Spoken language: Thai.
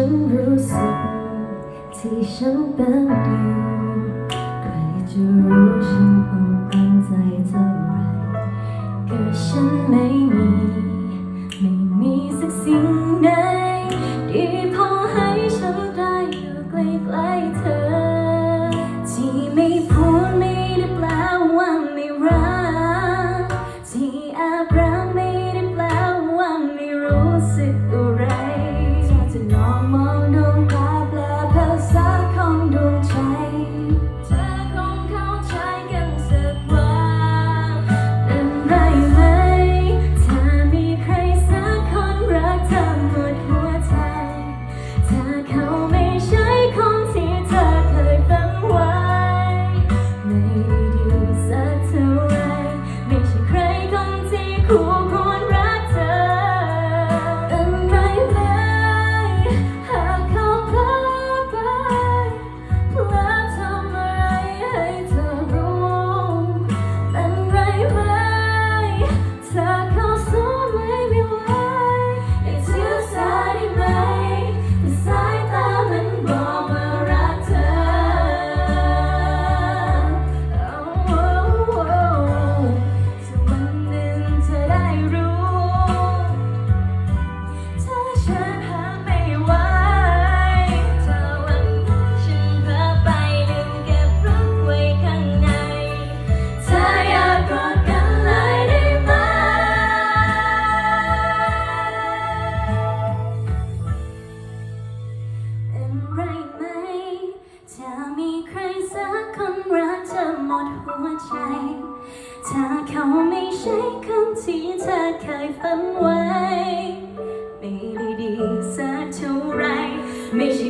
ฉันรู้สึกที่ฉันเป็นอยู่ใครจะรู้ฉันผูกงตั้ใจเท่าไรก็ฉันไม่มี ไม่มีสักสิ่งใด สักคนรักธอหมดหัวใจ ถ้าเขาไม่ใช่คนที่เธอเคยฝันไว้ ไม่ดีดีสักเท่าไรไม่ใช่